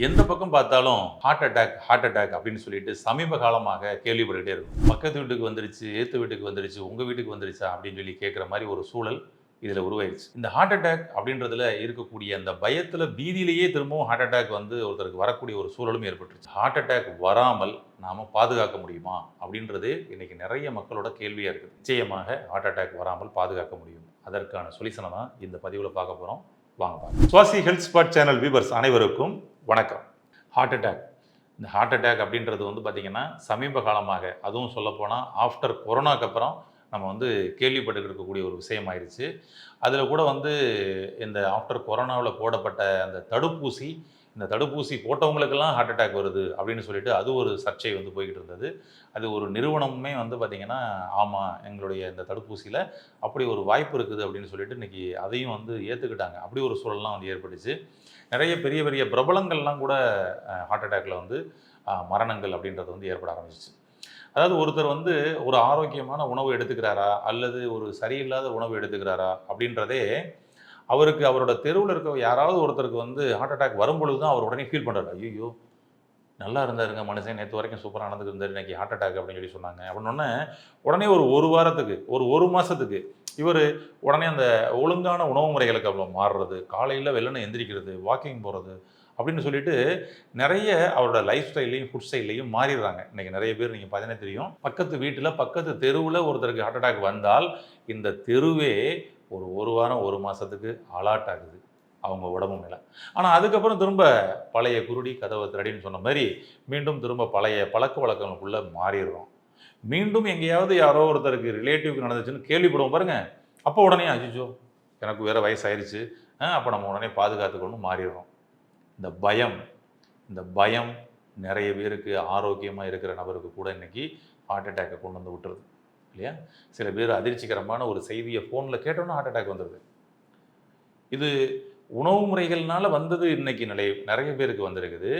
எந்த பக்கம் பார்த்தாலும் ஹார்ட் அட்டாக் ஹார்ட் அட்டாக் அப்படின்னு சொல்லிட்டு சமீப காலமாக கேள்விப்பட்டுக்கிட்டே இருக்கும். பக்கத்து வீட்டுக்கு வந்துருச்சு ஏத்து வீட்டுக்கு வந்துருச்சு உங்க வீட்டுக்கு வந்துருச்சா அப்படின்னு சொல்லி கேட்குற மாதிரி ஒரு சூழல் இதில் உருவாயிருச்சு. இந்த ஹார்ட் அட்டாக் அப்படின்றதுல இருக்கக்கூடிய அந்த பயத்தில் பீதியிலேயே திரும்பவும் ஹார்ட் அட்டாக் வந்து ஒருத்தருக்கு வரக்கூடிய ஒரு சூழலும் ஏற்பட்டுருச்சு. ஹார்ட் அட்டாக் வராமல் நாம் பாதுகாக்க முடியுமா அப்படின்றது இன்னைக்கு நிறைய மக்களோட கேள்வியாக இருக்குது. நிச்சயமாக ஹார்ட் அட்டாக் வராமல் பாதுகாக்க முடியும். அதற்கான சொல்யூஷனை தான் இந்த பதிவில் பார்க்க போகிறோம் வாங்க பார்க்கலாம். Swasi health spot channel viewers அனைவருக்கும் வணக்கம். ஹார்ட் அட்டாக் இந்த ஹார்ட் அட்டாக் அப்படின்றது வந்து பார்த்திங்கன்னா சமீப காலமாக அதுவும் சொல்லப்போனால் ஆஃப்டர் கொரோனாக்கு அப்புறம் நம்ம வந்து கேள்விப்பட்டு இருக்கக்கூடிய ஒரு விஷயம் ஆயிடுச்சு அதில் கூட வந்து இந்த ஆஃப்டர் கொரோனாவில் போடப்பட்ட அந்த தடுப்பூசி இந்த தடுப்பூசி போட்டவங்களுக்கெல்லாம் ஹார்ட் அட்டாக் வருது அப்படின்னு சொல்லிட்டு அது ஒரு சர்ச்சை வந்து போய்கிட்டு இருந்தது. அது ஒரு நிறுவனமுமே வந்து பார்த்திங்கன்னா ஆமாம் எங்களுடைய இந்த தடுப்பூசியில் அப்படி ஒரு வாய்ப்பு இருக்குது அப்படின்னு சொல்லிட்டு இன்றைக்கி அதையும் வந்து ஏற்றுக்கிட்டாங்க அப்படி ஒரு சூழல்லாம் வந்து ஏற்பட்டுச்சு. நிறைய பெரிய பெரிய பிரபலங்கள்லாம் கூட ஹார்ட் அட்டாக்கில் வந்து மரணங்கள் அப்படின்றது வந்து ஏற்பட ஆரம்பிச்சிச்சு. அதாவது ஒருத்தர் வந்து ஒரு ஆரோக்கியமான உணவு எடுத்துக்கிறாரா அல்லது ஒரு சரியில்லாத உணவு எடுத்துக்கிறாரா அப்படின்றதே அவருக்கு அவரோட தெருவில் இருக்க யாராவது ஒருத்தருக்கு வந்து ஹார்ட் அட்டாக் வரும்பொழுது தான் அவர் உடனே ஃபீல் பண்ணுறாரு ஐயோ நல்லா இருந்தாருங்க மனுஷன் நேற்று வரைக்கும் சூப்பராக நடந்துட்டு இருந்தார் இன்னைக்கு ஹார்ட் அட்டாக் அப்படின்னு சொல்லி சொன்னாங்க. அப்படின்னோடனே உடனே ஒரு ஒரு வாரத்துக்கு ஒரு ஒரு மாதத்துக்கு இவர் உடனே அந்த ஒழுங்கான உணவு முறைகளுக்கு அவ்வளோ மாறுறது காலையில் வெள்ளனை எந்திரிக்கிறது வாக்கிங் போகிறது அப்படின்னு சொல்லிட்டு நிறைய அவரோட லைஃப் ஸ்டைல்லையும் ஃபுட் ஸ்டைல்லையும் மாறிடுறாங்க. இன்னைக்கு நிறைய பேர் நீங்கள் பார்த்தீங்கன்னா தெரியும். பக்கத்து வீட்டில் பக்கத்து தெருவில் ஒருத்தருக்கு ஹார்ட் அட்டாக் வந்தால் இந்த தெருவே ஒரு ஒரு வாரம் ஒரு மாதத்துக்கு அலாட் ஆகுது அவங்க உடம்பு மேலே. ஆனால் அதுக்கப்புறம் திரும்ப பழைய குருடி கதவை திரடின்னு சொன்ன மாதிரி மீண்டும் திரும்ப பழைய பழக்க வழக்கங்களுக்குள்ளே மாறிடுறோம். மீண்டும் எங்கேயாவது யாரோ ஒருத்தருக்கு ரிலேட்டிவ்க்கு நடந்துச்சுன்னு கேள்விப்படுவோம் பாருங்கள் அப்போ உடனே அஜிச்சோ எனக்கு வேறு வயசாயிருச்சு. அப்போ நம்ம உடனே பாதுகாத்துக்கொண்டு மாறிடுறோம். இந்த பயம் இந்த பயம் நிறைய பேருக்கு ஆரோக்கியமாக இருக்கிற நபருக்கு கூட இன்றைக்கி ஹார்ட் அட்டாக்கை கொண்டு வந்து விட்டுருது. இல்லையா? சில பேர் அதிர்ச்சிகரமான ஒரு செய்தியை ஃபோனில் கேட்டோன்னா ஹார்ட் அட்டாக் வந்துடுது இது உணவு முறைகள்னால வந்தது இன்னைக்கு நிலை நிறைய பேருக்கு வந்திருக்குது.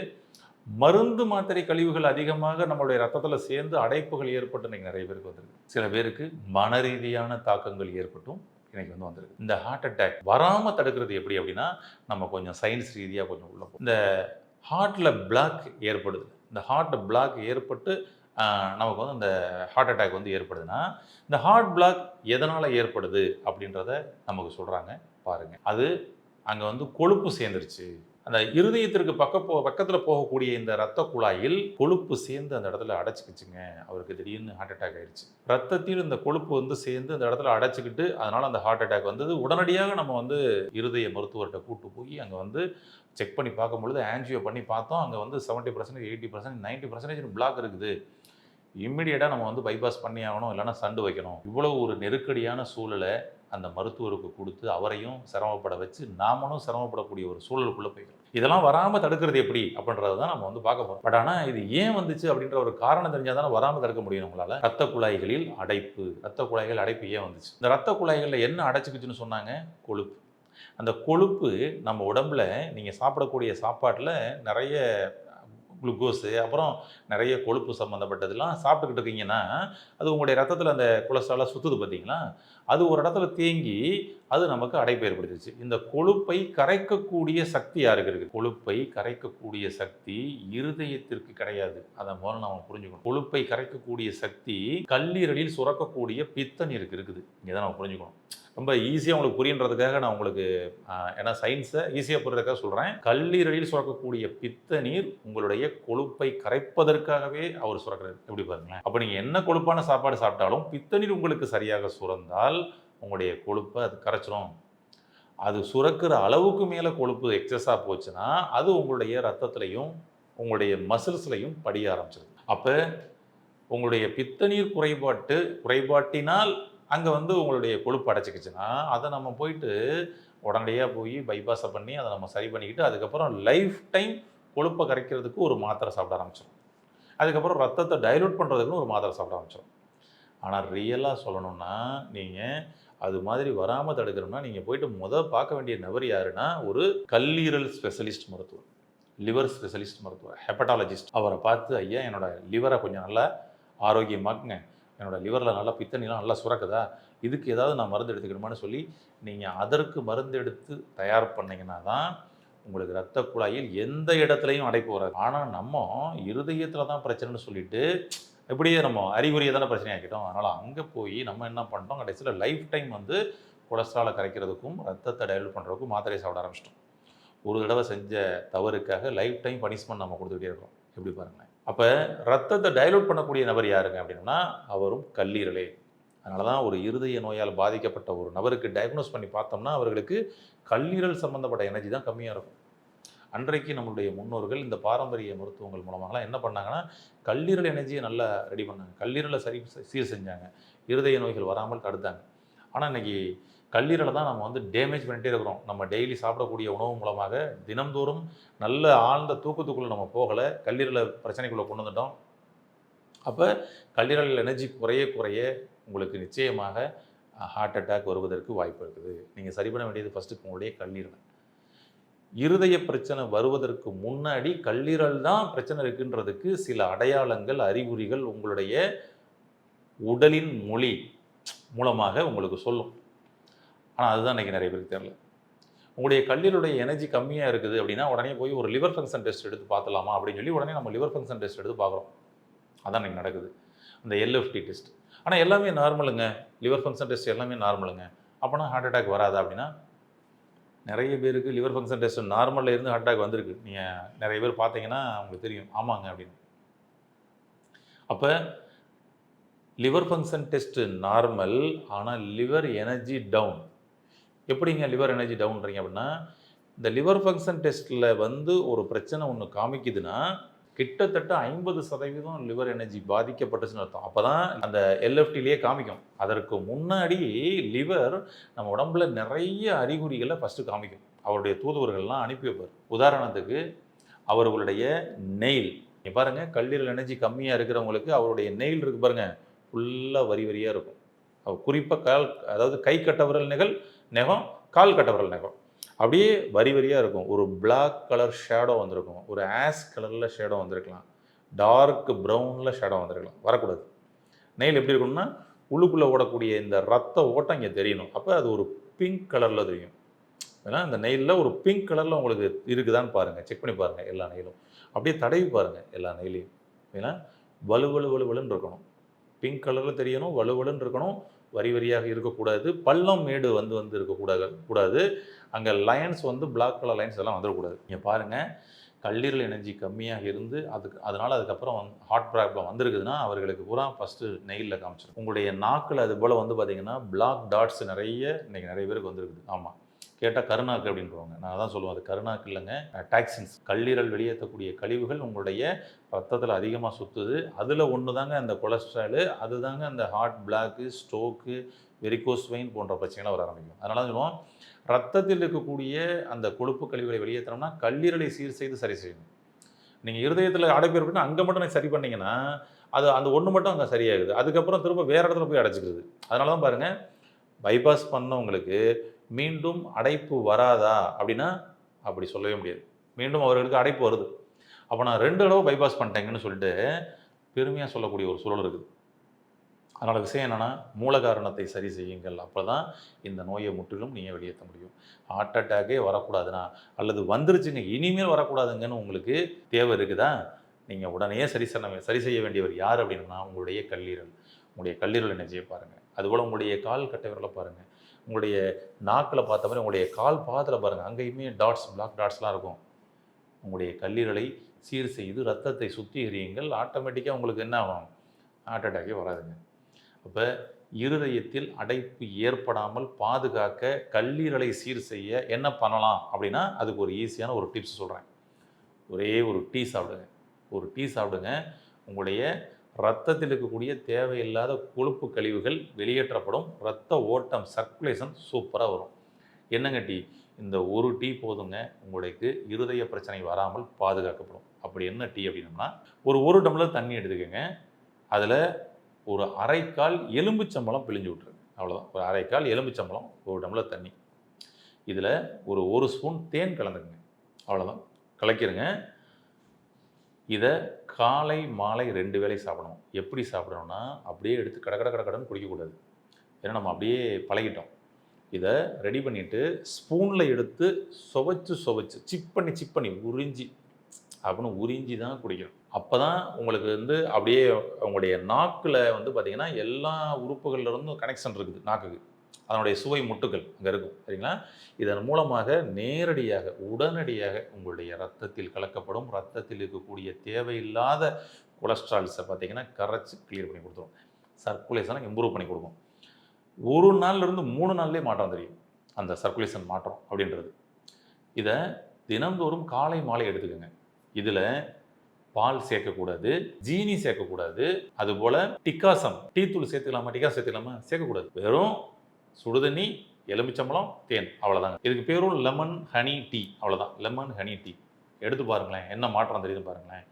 மருந்து மாத்திரை கழிவுகள் அதிகமாக நம்மளுடைய ரத்தத்தில் சேர்ந்து அடைப்புகள் ஏற்பட்டு இன்னைக்கு நிறைய பேருக்கு வந்திருக்கு. சில பேருக்கு மன ரீதியான தாக்கங்கள் ஏற்பட்டும் இன்றைக்கி வந்து வந்திருக்கு. இந்த ஹார்ட் அட்டாக் வராமல் தடுக்கிறது எப்படி அப்படின்னா நம்ம கொஞ்சம் சயின்ஸ் ரீதியாக கொஞ்சம் உள்ள இந்த ஹார்ட்டில் பிளாக் ஏற்படுது. இந்த ஹார்ட் பிளாக் ஏற்பட்டு நமக்கு வந்து அந்த ஹார்ட் அட்டாக் வந்து ஏற்படுதுன்னா இந்த ஹார்ட் பிளாக் எதனால் ஏற்படுது அப்படின்றத நமக்கு சொல்கிறாங்க பாருங்க. அது அங்கே வந்து கொழுப்பு சேர்ந்துருச்சு. அந்த இருதயத்திற்கு பக்க போ பக்கத்தில் போகக்கூடிய இந்த ரத்த குழாயில் கொழுப்பு சேர்ந்து அந்த இடத்துல அடைச்சிக்கிச்சுங்க. அவருக்கு திடீர்னு ஹார்ட் அட்டாக் ஆயிடுச்சு ரத்தத்தில் இந்த கொழுப்பு வந்து சேர்ந்து அந்த இடத்துல அடைச்சிக்கிட்டு அதனால் அந்த ஹார்ட் அட்டாக் வந்தது. உடனடியாக நம்ம வந்து இருதய மருத்துவர்கிட்ட கூட்டு போய் அங்கே வந்து செக் பண்ணி பார்க்கும்பொழுது ஆன்ஜியோ பண்ணி பார்த்தோம். அங்கே வந்து seventy percentage eighty percentage ninety percentage block இருக்குது. இம்மிடியேட்டாக நம்ம வந்து பைபாஸ் பண்ணி ஆகணும் இல்லைன்னா சண்டு வைக்கணும். இவ்வளோ ஒரு நெருக்கடியான சூழலை அந்த மருத்துவருக்கு கொடுத்து அவரையும் சிரமப்பட வச்சு நாமளும் சிரமப்படக்கூடிய ஒரு சூழலுக்குள்ளே போய்க்கிறோம் இதெல்லாம் வராமல் தடுக்கிறது எப்படி அப்படின்றத தான் நம்ம வந்து பார்க்க போகிறோம் பட் ஆனால் இது ஏன் வந்துச்சு அப்படின்ற ஒரு காரணம் தெரிஞ்சால் தானே வராமல் தடுக்க முடியும் உங்களால் ரத்த குழாய்களில் அடைப்பு. ரத்த குழாய்கள் அடைப்பு ஏன் வந்துச்சு? இந்த ரத்த குழாய்களில் என்ன அடைச்சிக்கிச்சுன்னு சொன்னாங்க? கொழுப்பு. அந்த கொழுப்பு நம்ம உடம்புல நீங்கள் சாப்பிடக்கூடிய சாப்பாட்டில் நிறைய குளுக்கோஸு அப்புறம் நிறைய கொழுப்பு சம்மந்தப்பட்டதெல்லாம் சாப்பிட்டுக்கிட்டு இருக்கீங்கன்னா அது உங்களுடைய ரத்தத்தில் அந்த கொலஸ்ட்ராலாக சுற்றுது பார்த்தீங்களா? அது ஒரு இடத்துல தேங்கி அது நமக்கு அடைப்பு ஏற்படுத்துச்சு இந்த கொழுப்பை கரைக்கக்கூடிய சக்தி யாருக்கு இருக்குது கொழுப்பை கரைக்கக்கூடிய சக்தி இருதயத்திற்கு கிடையாது. அதை முதல்ல நம்ம புரிஞ்சுக்கணும். கொழுப்பை கரைக்கக்கூடிய சக்தி கல்லீரலில் சுரக்கக்கூடிய பித்தநீருக்கு இருக்குது. இங்கே தான் நம்ம புரிஞ்சுக்கணும். ரொம்ப ஈஸியாக உங்களுக்கு புரியுன்றதுக்காக நான் உங்களுக்கு ஏன்னா சயின்ஸை ஈஸியாக புரியறதுக்காக சொல்கிறேன் கல்லீரலில் சுரக்கக்கூடிய பித்த நீர் உங்களுடைய கொழுப்பை கரைப்பதற்காகவே அவர் சுரக்கிறார். எப்படி பாருங்களேன்? அப்போ நீங்கள் என்ன கொழுப்பான சாப்பாடு சாப்பிட்டாலும் பித்த நீர் உங்களுக்கு சரியாக சுரந்தால் உங்களுடைய கொழுப்பை அது கரைச்சிரும். அது சுரக்கிற அளவுக்கு மேலே கொழுப்பு எக்ஸஸாக போச்சுன்னா அது உங்களுடைய ரத்தத்துலையும் உங்களுடைய மசில்ஸ்லையும் படிய ஆரம்பிச்சிருது அப்போ உங்களுடைய பித்தநீர் குறைபாட்டு குறைபாட்டினால் அங்கே வந்து உங்களுடைய கொழுப்பு அடைச்சிக்கிச்சுன்னா அதை நம்ம போயிட்டு உடனடியாக போய் பைபாஸை பண்ணி அதை நம்ம சரி பண்ணிக்கிட்டு அதுக்கப்புறம் லைஃப் டைம் கொழுப்பை கரைக்கிறதுக்கு ஒரு மாத்திரை சாப்பிட ஆரம்பிச்சிடும் அதுக்கப்புறம் ரத்தத்தை டைலூட் பண்ணுறதுக்குன்னு ஒரு மாத்திரை சாப்பிட ஆரம்பிச்சிடும் ஆனால் ரியலாக சொல்லணும்னா நீங்கள் அது மாதிரி வராமல் தடுக்கணும்னா நீங்கள் போயிட்டு முதல் பார்க்க வேண்டிய நபர் யாருன்னா ஒரு கல்லீரல் ஸ்பெஷலிஸ்ட் மருத்துவர். லிவர் ஸ்பெஷலிஸ்ட் மருத்துவர் ஹெப்படாலஜிஸ்ட் அவரை பார்த்து ஐயா என்னோட லிவரை கொஞ்சம் நல்லா ஆரோக்கியமாக்குங்க. என்னோடய லிவரில் நல்லா பித்தனிலாம் நல்லா சுரக்குதா? இதுக்கு ஏதாவது நான் மருந்து எடுத்துக்கணுமான்னு சொல்லி நீங்கள் அதற்கு மருந்து எடுத்து தயார் பண்ணிங்கன்னா தான் உங்களுக்கு ரத்த குழாயில் எந்த இடத்துலையும் அடைப்பு வராது. ஆனால் நம்ம இருதயத்தில் தான் பிரச்சனைன்னு சொல்லிட்டு எப்படியே நம்ம அறிகுறியை தானே பிரச்சனை ஆக்கிட்டோம். அதனால் அங்கே போய் நம்ம என்ன பண்ணிட்டோம்? கடைசியில் லைஃப் டைம் வந்து கொலஸ்ட்ராலை கரைக்கிறதுக்கும் ரத்தத்தை டயல் பண்ணுறதுக்கும் மாத்திரை சாப்பிட ஆரம்பிச்சிட்டோம். ஒரு தடவை செஞ்ச தவறுக்காக லைஃப் டைம் பனிஷ்மெண்ட் நம்ம கொடுத்துக்கிட்டே இருக்கோம் எப்படி பாருங்களேன். அப்போ ரத்தத்தை டைலூட் பண்ணக்கூடிய நபர் யாருங்க அப்படின்னா அவரும் கல்லீரலே. அதனால தான் ஒரு இருதய நோயால் பாதிக்கப்பட்ட ஒரு நபருக்கு டயக்னோஸ் பண்ணி பார்த்தோம்னா அவர்களுக்கு கல்லீரல் சம்மந்தப்பட்ட எனர்ஜி தான் கம்மியாக இருக்கும். அன்றைக்கு நம்மளுடைய முன்னோர்கள் இந்த பாரம்பரிய மருத்துவங்கள் மூலமாகலாம் என்ன பண்ணாங்கன்னா கல்லீரல் எனர்ஜியை நல்லா ரெடி பண்ணாங்க. கல்லீரலை சரி சீர் செஞ்சாங்க. இருதய நோய்கள் வராமல் தடுத்தாங்க. ஆனால் இன்னைக்கு கல்லீரலை தான் நம்ம வந்து டேமேஜ் பண்ணிட்டே இருக்கிறோம். நம்ம டெய்லி சாப்பிடக்கூடிய உணவு மூலமாக தினம்தோறும் நல்ல ஆழ்ந்த தூக்கத்துக்குள்ளே நம்ம போகலை. கல்லீரலை பிரச்சனைக்குள்ளே கொண்டு வந்துட்டோம். அப்போ கல்லீரல் எனர்ஜி குறைய குறைய உங்களுக்கு நிச்சயமாக ஹார்ட் அட்டாக் வருவதற்கு வாய்ப்பு இருக்குது. நீங்கள் சரி பண்ண வேண்டியது ஃபஸ்ட்டு உங்களுடைய கல்லீரல். இருதய பிரச்சனை வருவதற்கு முன்னாடி கல்லீரல் தான் பிரச்சனை இருக்குன்றதுக்கு சில அடையாளங்கள் அறிகுறிகள் உங்களுடைய உடலின் மொழி மூலமாக உங்களுக்கு சொல்லும். ஆனால் அதுதான் இன்றைக்கி நிறைய பேருக்கு தெரியல. உங்களுடைய கல்லீரலுடைய எனர்ஜி கம்மியாக இருக்குது அப்படின்னா உடனே போய் ஒரு லிவர் ஃபங்க்ஷன் டெஸ்ட் எடுத்து பார்த்துலாமா அப்படின்னு சொல்லி உடனே நம்ம லிவர் ஃபங்க்ஷன் டெஸ்ட் எடுத்து பார்க்குறோம். அதான் இன்றைக்கி நடக்குது. அந்த எல்எஃப்டி டெஸ்ட் ஆனால் எல்லாமே நார்மலுங்க லிவர் ஃபங்க்ஷன் டெஸ்ட் எல்லாமே நார்மலுங்க அப்போனா ஹார்ட் அட்டாக் வராது அப்படின்னா நிறைய பேருக்கு லிவர் ஃபங்க்ஷன் டெஸ்ட் நார்மலில் இருந்து ஹார்ட் அட்டாக் வந்திருக்கு. நீங்கள் நிறைய பேர் பார்த்தீங்கன்னா உங்களுக்கு தெரியும். ஆமாங்க அப்படின்னு. அப்போ லிவர் ஃபங்க்ஷன் டெஸ்ட்டு நார்மல் ஆனால் லிவர் எனர்ஜி டவுன் எப்படிங்க லிவர் எனர்ஜி டவுன்றீங்க அப்படின்னா இந்த லிவர் ஃபங்க்ஷன் டெஸ்ட்டில் வந்து ஒரு பிரச்சனை ஒன்று காமிக்குதுன்னா கிட்டத்தட்ட ஐம்பது சதவீதம் லிவர் எனர்ஜி பாதிக்கப்பட்டுச்சுன்னு அர்த்தம். அப்போ தான் அந்த எல்எஃப்டிலேயே காமிக்கும். அதற்கு முன்னாடி லிவர் நம்ம உடம்புல நிறைய அறிகுறிகளை ஃபஸ்ட்டு காமிக்கும். அவருடைய தூதுவர்கள்லாம் அனுப்பி வைப்பார். உதாரணத்துக்கு அவர்களுடைய நெயில் நீ பாருங்கள் கல்லீரல் எனர்ஜி கம்மியாக இருக்கிறவங்களுக்கு அவருடைய நெயில் இருக்கு பாருங்கள் ஃபுல்லாக வரி வரியாக இருக்கும். அவர் குறிப்பாக கால் அதாவது கை கட்டவரல் நிகழ் நெகம் கால் கட்டவரல் நெகம். அப்படியே வரி வரியாக இருக்கும். ஒரு பிளாக் கலர் ஷேடோ வந்திருக்கும். ஒரு ஆஸ் கலரில் ஷேடோ வந்திருக்கலாம். டார்க் ப்ரௌனில் ஷேடோ வந்திருக்கலாம். வரக்கூடாது. நெயில் எப்படி இருக்கும்னா உள்ளுக்குள்ளே ஓடக்கூடிய இந்த ரத்த ஓட்டம் இங்கே தெரியணும். அப்போ அது ஒரு பிங்க் கலரில் தெரியும். ஏன்னா இந்த நெயிலில் ஒரு பிங்க் கலரில் உங்களுக்கு இருக்குதான்னு பாருங்கள் செக் பண்ணி பாருங்கள் எல்லா நெயிலும் அப்படியே தடவி பாருங்கள் எல்லா நெயிலையும் ஏன்னா வலு வலு வலு வலுன்னு இருக்கணும் பிங்க் கலரில் தெரியணும் வலு வலுன்னு இருக்கணும். வரி வரியாக இருக்கக்கூடாது. பள்ளம் மேடு வந்து வந்து இருக்கக்கூடாது கூடாது. அங்கே லைன்ஸ் வந்து பிளாக் கலர் லைன்ஸ் எல்லாம் வந்துடக்கூடாது. நீங்கள் பாருங்கள் கல்லீரல் எனர்ஜி கம்மியாக இருந்து அதுக்கு அதனால் அதுக்கப்புறம் வந் ஹார்ட் ப்ராப்ளம் வந்திருக்குதுன்னா அவர்களுக்கு பூரா ஃபஸ்ட்டு நெயிலில் காமிச்சிடும் உங்களுடைய நாக்கில் அது போல் வந்து பார்த்தீங்கன்னா பிளாக் டாட்ஸ் நிறைய இன்றைக்கி நிறைய பேருக்கு வந்திருக்குது. ஆமாம் கேட்டால் கருணாக்கு அப்படின்றவங்க நான் அதான் சொல்லுவேன் அது கருணாக்கு இல்லைங்க. டாக்ஸின்ஸ். கல்லீரல் வெளியேற்றக்கூடிய கழிவுகள் உங்களுடைய ரத்தத்தில் அதிகமாக சுற்றுது அதில் ஒன்று தாங்க அந்த கொலஸ்ட்ராலு அதுதாங்க அந்த heart block stroke varicose vein போன்ற பிரச்சனைகள் வர ஆரம்பிக்கும். அதனால தான் சொல்லுவோம் ரத்தத்தில் இருக்கக்கூடிய அந்த கொழுப்பு கழிவுகளை வெளியேற்றணும்னா கல்லீரலை சீர் செய்து சரி செய்யணும். நீங்கள் இருதயத்தில் அடைப்பு இருக்குன்னா அங்கே மட்டும் நீங்கள் சரி பண்ணீங்கன்னா அது அந்த ஒன்று மட்டும் அங்கே சரியாகுது. அதுக்கப்புறம் திரும்ப வேறு இடத்துல போய் அடைச்சிக்கிறது. அதனால தான் பாருங்கள் பைபாஸ் பண்ணவங்களுக்கு மீண்டும் அடைப்பு வராதா அப்படின்னா அப்படி சொல்லவே முடியாது. மீண்டும் அவர்களுக்கு அடைப்பு வருது. அப்போ நான் ரெண்டு தடவை பைபாஸ் பண்ணிட்டேங்கன்னு சொல்லிட்டு பெருமையாக சொல்லக்கூடிய ஒரு சூழல் இருக்குது. அதனால் விஷயம் என்னென்னா மூல காரணத்தை சரி செய்யுங்கள். அப்போ தான் இந்த நோயை முற்றிலும் நீங்கள் வெளியேற்ற முடியும். ஹார்ட் அட்டாக்கே வரக்கூடாதுன்னா அல்லது வந்துருச்சுங்க இனிமேல் வரக்கூடாதுங்கன்னு உங்களுக்கு தேவை இருக்குதா? நீங்கள் உடனே சரி செய்ய சரி செய்ய வேண்டியவர் யார் அப்படின்னா உங்களுடைய கல்லீரல். உங்களுடைய கல்லீரல் எனர்ஜியை பாருங்கள் அதுபோல் உங்களுடைய கால் கட்டை விரலை பாருங்கள் உங்களுடைய நாக்கில் பார்த்த மாதிரி உங்களுடைய கால் பாதத்தில் பாருங்கள் அங்கேயுமே டாட்ஸ் பிளாக் டாட்ஸ்லாம் இருக்கும். உங்களுடைய கல்லீரலை சீர் செய்து ரத்தத்தை சுத்திகரியுங்கள். ஆட்டோமேட்டிக்காக உங்களுக்கு என்ன ஆகும்? ஹார்ட் அட்டாக்கே வராதுங்க. அப்போ இருதயத்தில் அடைப்பு ஏற்படாமல் பாதுகாக்க கல்லீரலை சீர் செய்ய என்ன பண்ணலாம் அப்படின்னா அதுக்கு ஒரு ஈஸியான ஒரு டிப்ஸ் சொல்கிறேன் ஒரே ஒரு டீ சாப்பிடுங்க. ஒரு டீ சாப்பிடுங்க. உங்களுடைய ரத்தத்தில் இருக்கக்கூடிய தேவையில்லாத கொழுப்பு கழிவுகள் வெளியேற்றப்படும். ரத்த ஓட்டம் சர்க்குலேஷன் சூப்பராக வரும். என்னங்க டீ? இந்த ஒரு டீ போதுங்க உங்களுக்கு இருதய பிரச்சனை வராமல் பாதுகாக்கப்படும். அப்படி என்ன டீ அப்படின்னம்னா ஒரு ஒரு டம்ளர் தண்ணி எடுத்துக்கோங்க. அதில் ஒரு அரைக்கால் எலும்புச்சம்பளம் பிழிஞ்சு விட்ருங்க அவ்வளோதான் ஒரு அரைக்கால் எலும்புச்சம்பளம் ஒரு டம்ளர் தண்ணி. இதில் ஒரு ஒரு ஸ்பூன் தேன் கலந்துக்குங்க. அவ்வளோதான் கலக்கிருங்க. இதை காலை மாலை ரெண்டு வேளை சாப்பிடணும். எப்படி சாப்பிடணும்னா அப்படியே எடுத்து கட கட கட கடன்னு குடிக்கக்கூடாது ஏன்னா நம்ம அப்படியே பழகிட்டோம். இதை ரெடி பண்ணிவிட்டு ஸ்பூனில் எடுத்து சுவைச்சு சுவைச்சு சிப் பண்ணி சிப் பண்ணி உறிஞ்சி அப்படின்னு உறிஞ்சி தான் குடிக்கணும். அப்போ தான் உங்களுக்கு வந்து அப்படியே உங்களுடைய நாக்கில் வந்து பார்த்திங்கன்னா எல்லா உறுப்புகள்லேருந்தும் கனெக்ஷன் இருக்குது நாக்குக்கு. அதனுடைய சுவை முட்டுகள் அங்கே இருக்கும் சரிங்களா? இதன் மூலமாக நேரடியாக உடனடியாக உங்களுடைய ரத்தத்தில் கலக்கப்படும் ரத்தத்தில் இருக்கக்கூடிய தேவையில்லாத கொலஸ்ட்ரால்ஸை பார்த்தீங்கன்னா கரைச்சி கிளியர் பண்ணி கொடுத்துரும். சர்க்குலேஷனை இம்ப்ரூவ் பண்ணி கொடுக்கும். ஒரு நாள்ல இருந்து மூணு நாள்லேயே மாற்றம் தெரியும். அந்த சர்க்குலேஷன் மாற்றம் அப்படின்றது. இதை தினந்தோறும் காலை மாலை எடுத்துக்கோங்க. இதில் பால் சேர்க்கக்கூடாது ஜீனி சேர்க்கக்கூடாது அதுபோல் டிக்காசம் டீ தூள் சேர்த்துக்கலாமா டிக்காசம் சேர்த்துக்கலாமா? சேர்க்கக்கூடாது. வெறும் சுடுதண்ணி எலுமிச்சம்பழம் தேன் அவ்வளோதாங்க இதுக்கு பேரும் லெமன் ஹனி டீ அவ்வளோதான் லெமன் ஹனி டீ எடுத்து பாருங்களேன் என்ன மாற்றம் தெரியுது பாருங்களேன்.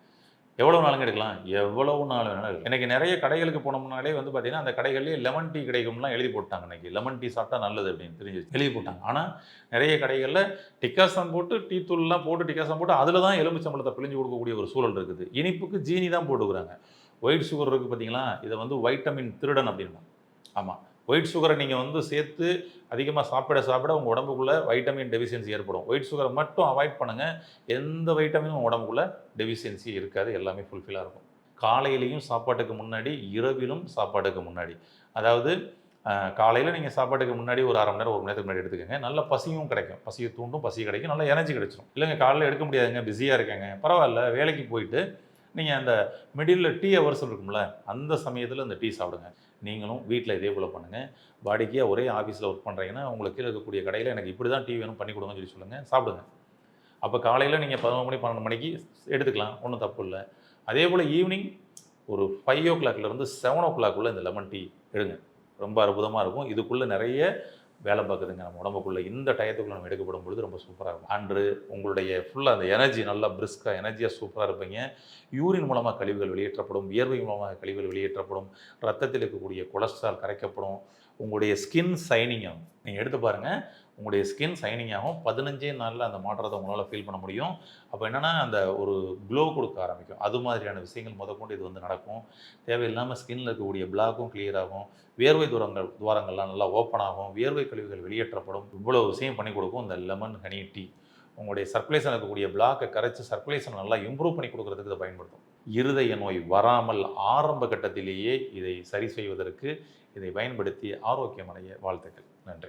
எவ்வளோ நாளுங்க எடுக்கலாம்? எவ்வளவு நாள் வேணாலும் எனக்கு நிறைய கடைகளுக்கு போனோம்னாலே வந்து பார்த்தீங்கன்னா அந்த கடைகள்லேயே லெமன் டீ கிடைக்கும்லாம் எழுதி போட்டாங்க இன்னைக்கு. லெமன் டீ சாப்பிட்டா நல்லது அப்படின்னு தெரிஞ்சு எழுதி போட்டாங்க. ஆனால் நிறைய கடைகளில் டிக்காசம் போட்டு டீ தூள்லாம் போட்டு டிக்காசம் போட்டு அதில் தான் எலுமிச்சம்பழத்தை பிழிஞ்சு கொடுக்கக்கூடிய ஒரு சூழல் இருக்குது. இனிப்புக்கு ஜீனி தான் போட்டுக்கிறாங்க. ஒயிட் சுகர் இருக்குது பார்த்தீங்களா இதை வந்து வைட்டமின் திருடன் அப்படின்னா. ஆமாம் ஒயிட் சுகரை நீங்கள் வந்து சேர்த்து அதிகமாக சாப்பிட சாப்பிட உங்கள் உடம்புக்குள்ளே வைட்டமின் டெஃபிஷியன்சி ஏற்படும். ஒயிட் சுகரை மட்டும் அவாய்ட் பண்ணுங்கள் எந்த வைட்டமினும் உங்கள் உடம்புக்குள்ளே டெஃபிஷியன்சி இருக்காது. எல்லாமே ஃபுல்ஃபில்லாக இருக்கும். காலையிலையும் சாப்பாட்டுக்கு முன்னாடி இரவிலும் சாப்பாட்டுக்கு முன்னாடி. அதாவது காலையில் நீங்கள் சாப்பாட்டுக்கு முன்னாடி ஒரு அரை மணி நேரம் ஒரு மணி நேரத்துக்கு முன்னாடி எடுத்துக்கோங்க. நல்ல பசியும் கிடைக்கும். பசியை தூண்டும் பசி கிடைக்கும். நல்ல எனர்ஜி கிடைச்சிரும். இல்லைங்க காலையில் எடுக்க முடியாதுங்க. பிஸியாக இருக்காங்க. பரவாயில்ல. வேலைக்கு போயிட்டு நீங்கள் அந்த மிடில் டீ ஹவர்ஸ் இருக்கும்ல அந்த சமயத்தில் அந்த டீ சாப்பிடுங்க. நீங்களும் வீட்டில் இதே போல் பண்ணுங்கள் வாடிக்கையாக ஒரே ஆஃபீஸில் ஒர்க் பண்ணுறீங்கன்னா உங்களுக்கு கீழே இருக்கக்கூடிய கடையில் எனக்கு இப்படி தான் டிவி வேணும் பண்ணி கொடுங்கன்னு சொல்லி சொல்லுங்கள் சாப்பிடுங்க. அப்போ காலையில் நீங்கள் பதினொன்று மணி பன்னெண்டு மணிக்கு எடுத்துக்கலாம் ஒன்றும் தப்பு இல்லை. அதே போல் ஈவினிங் ஒரு ஃபைவ் ஓ கிளாக்லேருந்து செவன் ஓ கிளாக்குள்ளே இந்த லெமன் டீ எடுங்க. ரொம்ப அற்புதமாக இருக்கும். இதுக்குள்ளே நிறைய வேலை பார்க்குதுங்க. நம்ம உடம்புக்குள்ளே இந்த டயத்துக்குள்ள நம்ம எடுக்கப்படும் பொழுது ரொம்ப சூப்பராக இருக்கும். அன்று உங்களுடைய ஃபுல்லாக அந்த எனர்ஜி நல்லா பிரிஸ்காக எனர்ஜியாக சூப்பராக இருப்பீங்க. யூரின் மூலமாக கழிவுகள் வெளியேற்றப்படும் வியர்வை மூலமாக கழிவுகள் வெளியேற்றப்படும் ரத்தத்தில் இருக்கக்கூடிய கொலஸ்ட்ரால் கரைக்கப்படும். உங்களுடைய ஸ்கின் சைனிங் ஆகும். நீங்கள் எடுத்து பாருங்கள் உங்களுடைய ஸ்கின் சைனிங் ஆகும். பதினஞ்சே நாளில் அந்த மாற்றத்தை உங்களால் ஃபீல் பண்ண முடியும். அப்போ என்னென்னா அந்த ஒரு க்ளோ கொடுக்க ஆரம்பிக்கும். அது மாதிரியான விஷயங்கள் முதற்கொண்டு இது வந்து நடக்கும். தேவையில்லாமல் ஸ்கின்ல இருக்கக்கூடிய பிளாக்கும் கிளியர் ஆகும். வேர்வை தூரங்கள் துவாரங்கள்லாம் நல்லா ஓப்பன் ஆகும். வேர்வை கழிவுகள் வெளியேற்றப்படும். இவ்வளோ விஷயம் பண்ணி கொடுக்கும் இந்த லெமன் ஹனி டீ உங்களுடைய சர்க்குலேஷன் இருக்கக்கூடிய பிளாக்கை கரைச்சி சர்க்குலேஷன் நல்லா இம்ப்ரூவ் பண்ணி கொடுக்கறதுக்கு இதை பயன்படுத்தும். இருதய நோய் வராமல் ஆரம்ப கட்டத்திலேயே இதை சரி செய்வதற்கு இதை பயன்படுத்தி ஆரோக்கியமடைய வாழ்த்துக்கள். நன்றி.